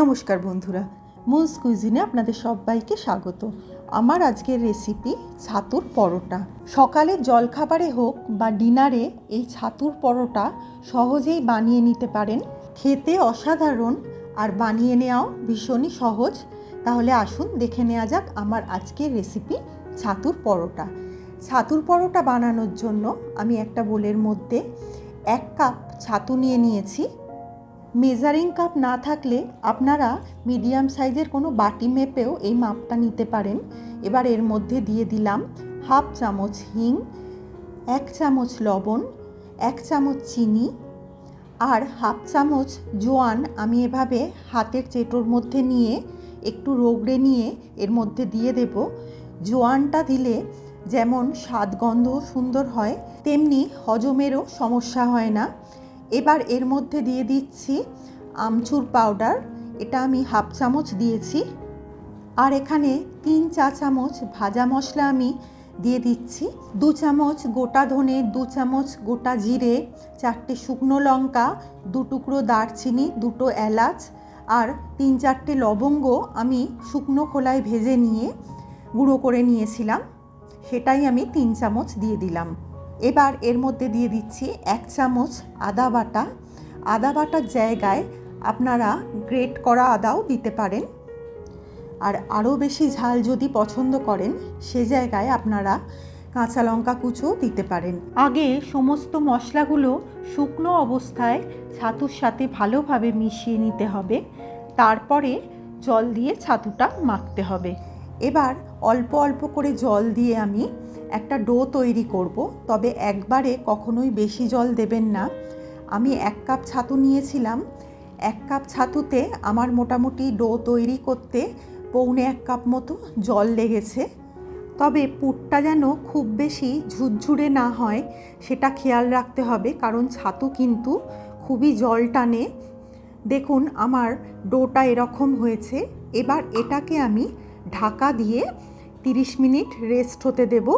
নমস্কার বন্ধুরা, মুন্স কুইজিনে আপনাদের সবাইকে স্বাগত। আমার আজকের রেসিপি ছাতুর পরোটা। সকালে জলখাবারে হোক বা ডিনারে এই ছাতুর পরোটা সহজেই বানিয়ে নিতে পারেন। খেতে অসাধারণ আর বানিয়ে নেওয়াও ভীষণই সহজ। তাহলে আসুন দেখে নেওয়া যাক আমার আজকের রেসিপি ছাতুর পরোটা। ছাতুর পরোটা বানানোর জন্য আমি একটা বোলের মধ্যে এক কাপ ছাতু নিয়ে নিয়েছি। মেজারিং কাপ না থাকলে আপনারা মিডিয়াম সাইজের কোনো বাটি মেপেও এই মাপটা নিতে পারেন। এবার এর মধ্যে দিয়ে দিলাম হাফ চামচ হিং, এক চামচ লবণ, এক চামচ চিনি আর হাফ চামচ জোয়ান আমি এভাবে হাতের চেটোর মধ্যে নিয়ে একটু রোগড়ে নিয়ে এর মধ্যে দিয়ে দেব। জোয়ানটা দিলে যেমন স্বাদ গন্ধ সুন্দর হয়, তেমনি হজমেরও সমস্যা হয় না। এবার এর মধ্যে দিয়ে দিচ্ছি আমচুর পাউডার এটা আমি হাফ চামচ দিয়েছি। আর এখানে তিন চা চামচ ভাজা মশলা আমি দিয়ে দিচ্ছি। দু চামচ গোটা ধনে, দু চামচ গোটা জিরে, চারটে শুকনো লঙ্কা, দু টুকরো দারচিনি, দুটো এলাচ আর তিন চারটে লবঙ্গ আমি শুকনো খোলায় ভেজে নিয়ে গুঁড়ো করে নিয়েছিলাম। সেটাই আমি তিন চামচ দিয়ে দিলাম। এবার এর মধ্যে দিয়ে দিচ্ছি এক চামচ আদা বাটা। আদা বাটার জায়গায় আপনারা গ্রেট করা আদাও দিতে পারেন। আর আরও বেশি ঝাল যদি পছন্দ করেন, সে জায়গায় আপনারা কাঁচা লঙ্কা কুচোও দিতে পারেন। আগে সমস্ত মশলাগুলো শুকনো অবস্থায় ছাতুর সাথে ভালোভাবে মিশিয়ে নিতে হবে। তারপরে জল দিয়ে ছাতুটা মাখতে হবে। এবার অল্প অল্প করে জল দিয়ে আমি একটা ডো তৈরি করব, তবে একবারে কখনোই বেশি জল দেবেন না। আমি এক কাপ ছাতু নিয়েছিলাম। এক কাপ ছাতুতে আমার মোটামুটি ডো তৈরি করতে পৌনে এক কাপ মতো জল লেগেছে। তবে পুরটা যেন খুব বেশি ঝুরঝুরে না হয়, সেটা খেয়াল রাখতে হবে, কারণ ছাতু কিন্তু খুবই জল টানে। দেখুন, আমার ডোটা এরকম হয়েছে। এবার এটাকে আমি ঢাকা দিয়ে 30 মিনিট রেস্ট হতে দেব।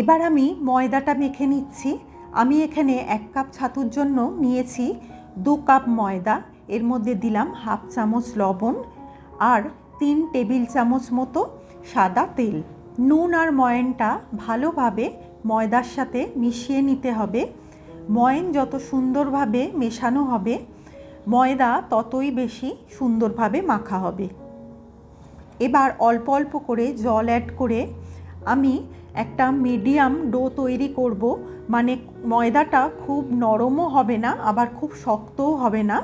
এবার আমি ময়দাটা মেখে নিচ্ছি। আমি এখানে এক কাপ ছাতুর জন্য নিয়েছি দু কাপ ময়দা, এর মধ্যে দিলাম হাফ চামচ লবণ আর তিন টেবিল চামচ মতো সাদা তেল। নুন আর ময়নটা ভালোভাবে ময়দার সাথে মিশিয়ে নিতে হবে। ময়ন যত সুন্দরভাবে মেশানো হবে, ময়দা ততই বেশি সুন্দরভাবে মাখা হবে। এবার অল্প অল্প করে জল অ্যাড করে আমি একটা মিডিয়াম ডো তৈরি করব। মানে ময়দাটা খুব নরমও হবে না, আবার খুব শক্তও হবে না।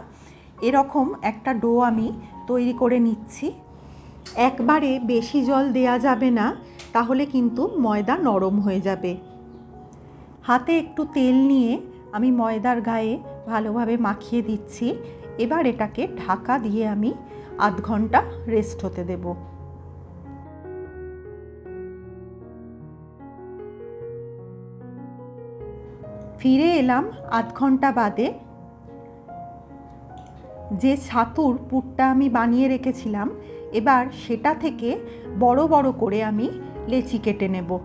এরকম একটা ডো আমি তৈরি করে নিচ্ছি। একবারে বেশি জল দেয়া যাবে না, তাহলে কিন্তু ময়দা নরম হয়ে যাবে। হাতে একটু তেল নিয়ে আমি ময়দার গায়ে ভালোভাবে মাখিয়ে দিচ্ছি। এবার এটাকে ঢাকা দিয়ে আমি আধ ঘণ্টা রেস্ট হতে দেব। ফিরে এলাম আধ ঘণ্টা বাদে। যে ছাতুর পুরটা আমি বানিয়ে রেখেছিলাম, এবার সেটা থেকে বড় বড় করে আমি লেচি কেটে নেব।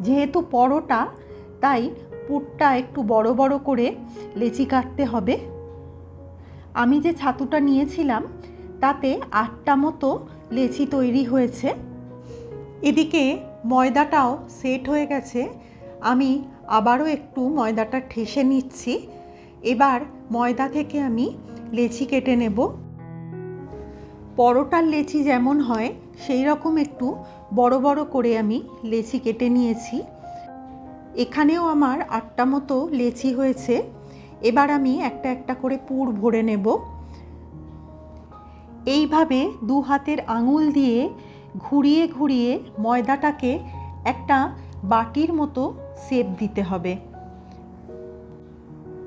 যেহেতু পরোটা, তাই পুরটা একটু বড় বড় করে লেচি কাটতে হবে। আমি যে ছাতুটা নিয়েছিলাম, তাতে আটটা মতো লেচি তৈরি হয়েছে। এদিকে ময়দাটাও সেট হয়ে গেছে। আমি আবারও একটু ময়দাটা ঠেসে নিচ্ছি। এবার ময়দা থেকে আমি লেচি কেটে নেব। পরোটার লেচি যেমন হয়, সেই রকম একটু বড় বড় করে আমি লেচি কেটে নিয়েছি। এখানেও আমার আটটা মতো লেচি হয়েছে। এবার আমি একটা একটা করে পুর ভরে নেব। এইভাবে দু হাতের আঙুল দিয়ে ঘুরিয়ে ঘুরিয়ে ময়দাটাকে একটা বাটির মতো সেপ দিতে হবে।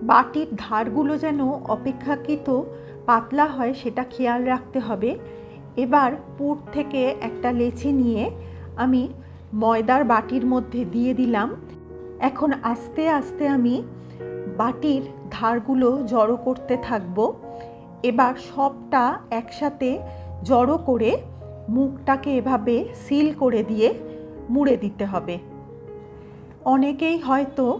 বাটির ধারগুলো যেন অপেক্ষাকৃত পাতলা হয়, সেটা খেয়াল রাখতে হবে। এবার পুর থেকে একটা লেচি নিয়ে আমি ময়দার বাটির মধ্যে দিয়ে দিলাম। এখন আস্তে আস্তে আমি বাটির ধারগুলো জড়ো করতে থাকব। এবার সবটা একসাথে জড়ো করে মুখটাকে এভাবে সিল করে দিয়ে মুড়ে দিতে হবে। অনেকেই হয়তো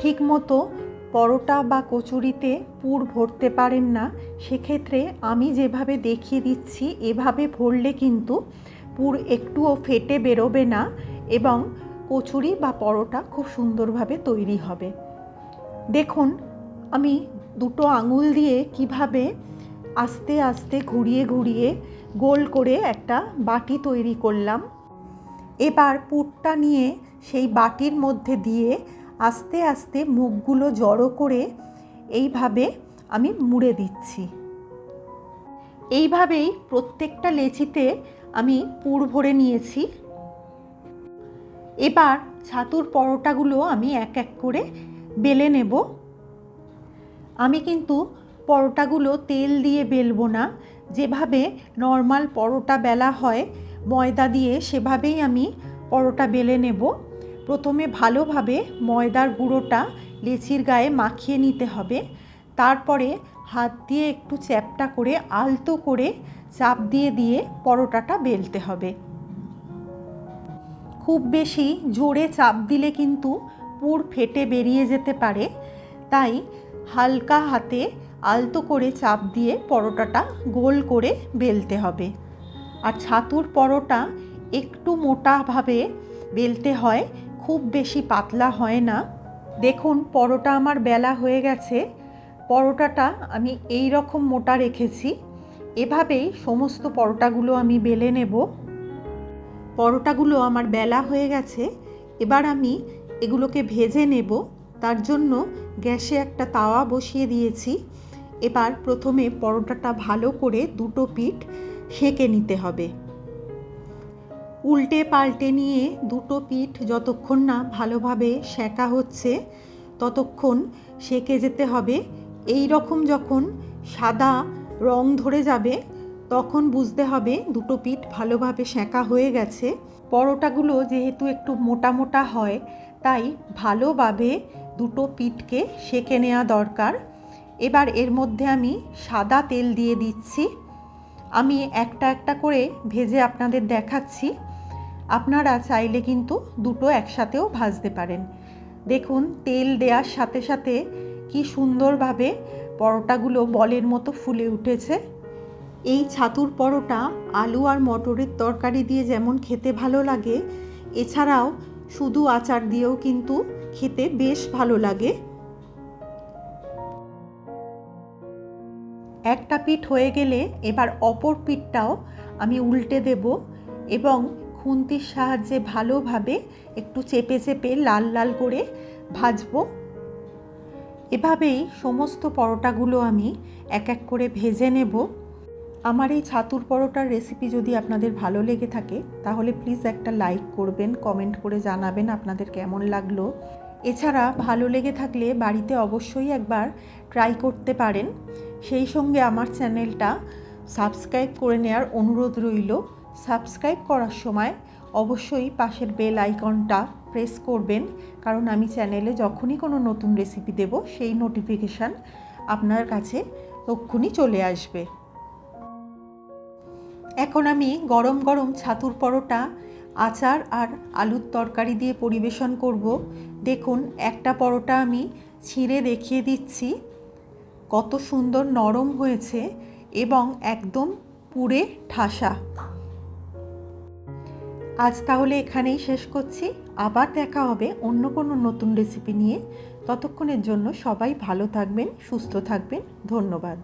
ঠিকমতো পরোটা বা কচুরিতে পুর ভরতে পারেন না। সেক্ষেত্রে আমি যেভাবে দেখিয়ে দিচ্ছি, এভাবে ভরলে কিন্তু পুর একটুও ফেটে বেরোবে না এবং কচুরি বা পরোটা খুব সুন্দরভাবে তৈরি হবে। দেখুন, আমি দুটো আঙুল দিয়ে কীভাবে আস্তে আস্তে ঘুরিয়ে ঘুরিয়ে গোল করে একটা বাটি তৈরি করলাম। এবার পুরটা নিয়ে সেই বাটির মধ্যে দিয়ে আস্তে আস্তে মুখগুলো জড়ো করে এইভাবে আমি মুড়ে দিচ্ছি। এইভাবেই প্রত্যেকটা লেচিতে আমি পুর ভরে নিয়েছি। এবার ছাতুর পরোটাগুলো আমি এক এক করে বেলে নেব। আমি কিন্তু পরোটাগুলো তেল দিয়ে বেলবো না। যেভাবে নর্মাল পরোটা বেলা হয় ময়দা দিয়ে সেভাবেই আমি পরোটা বেলে নেব। প্রথমে ভালোভাবে ময়দার গুঁড়োটা লেচির গায়ে মাখিয়ে নিতে হবে। তারপরে হাত দিয়ে একটু চ্যাপটা করে আলতো করে চাপ দিয়ে দিয়ে পরোটাটা বেলতে হবে। খুব বেশি জোরে চাপ দিলে কিন্তু পুর ফেটে বেরিয়ে যেতে পারে। তাই হালকা হাতে আলতো করে চাপ দিয়ে পরোটাটা গোল করে বেলতে হবে। আর ছাতুর পরোটা একটু মোটাভাবে বেলতে হয়, খুব বেশি পাতলা হয় না। দেখুন, পরোটা আমার বেলা হয়ে গেছে। পরোটাটা আমি এই রকম মোটা রেখেছি। এভাবেই সমস্ত পরোটাগুলো আমি বেলে নেব। পরোটাগুলো আমার বেলা হয়ে গেছে। এবার আমি এগুলোকে ভেজে নেব। তার জন্য গ্যাসে একটা তাওয়া বসিয়ে দিয়েছি। এবার প্রথমে পরোটাটা ভালো করে দুটো পিঠ সেঁকে নিতে হবে। উল্টে পাল্টে নিয়ে দুটো পিঠ যতক্ষণ না ভালোভাবে সেঁকা হচ্ছে, ততক্ষণ সেঁকে যেতে হবে। এই রকম যখন সাদা রং ধরে যাবে, তখন বুঝতে হবে দুটো পিঠ ভালোভাবে সেঁকা হয়ে গেছে। পরোটাগুলো যেহেতু একটু মোটা মোটা হয়, তাই ভালোভাবে দুটো পিঠকে সেঁকে নেওয়া দরকার। এবার এর মধ্যে আমি সাদা তেল দিয়ে দিচ্ছি। আমি একটা একটা করে ভেজে আপনাদের দেখাচ্ছি। আপনারা চাইলে কিন্তু দুটো একসাথেও ভাজতে পারেন। দেখুন, তেল দেওয়ার সাথে সাথে কি সুন্দরভাবে পরোটাগুলো বলের মতো ফুলে উঠেছে। এই ছাতুর পরোটা আলু আর মটরের তরকারি দিয়ে যেমন খেতে ভালো লাগে, এছাড়াও শুধু আচার দিয়েও কিন্তু খেতে বেশ ভালো লাগে। একটা পিঠ হয়ে গেলে এবার অপর পিঠটাও আমি উল্টে দেব এবং খুন্তির সাহায্যে ভালোভাবে একটু চেপে চেপে লাল লাল করে ভাজবো। এভাবেই সমস্ত পরোটাগুলো আমি এক এক করে ভেজে নেব। আমার এই ছাতুর পরোটার রেসিপি যদি আপনাদের ভালো লেগে থাকে, তাহলে প্লিজ একটা লাইক করবেন কমেন্ট করে জানাবেন আপনাদের কেমন লাগল। এছাড়া ভালো লেগে থাকলে বাড়িতে অবশ্যই একবার ট্রাই করতে পারেন। সেই সঙ্গে আমার চ্যানেলটা সাবস্ক্রাইব করে নেওয়ার অনুরোধ রইল। সাবস্ক্রাইব করার সময় অবশ্যই পাশের বেল আইকনটা প্রেস করবেন, কারণ আমি চ্যানেলে যখনই কোনো নতুন রেসিপি দেব, সেই নোটিফিকেশান আপনার কাছে তক্ষুনি চলে আসবে। এখন আমি গরম গরম ছাতুর পরোটা, আচার আর আলুর তরকারি দিয়ে পরিবেশন করব। দেখুন, একটা পরোটা আমি ছিঁড়ে দেখিয়ে দিচ্ছি। কত সুন্দর নরম হয়েছে এবং একদম পুড়ে ঠাসা। আজ তাহলে এখানেই শেষ করছি। আবার দেখা হবে অন্য কোনো নতুন রেসিপি নিয়ে। ততক্ষণের জন্য সবাই ভালো থাকবেন, সুস্থ থাকবেন। ধন্যবাদ।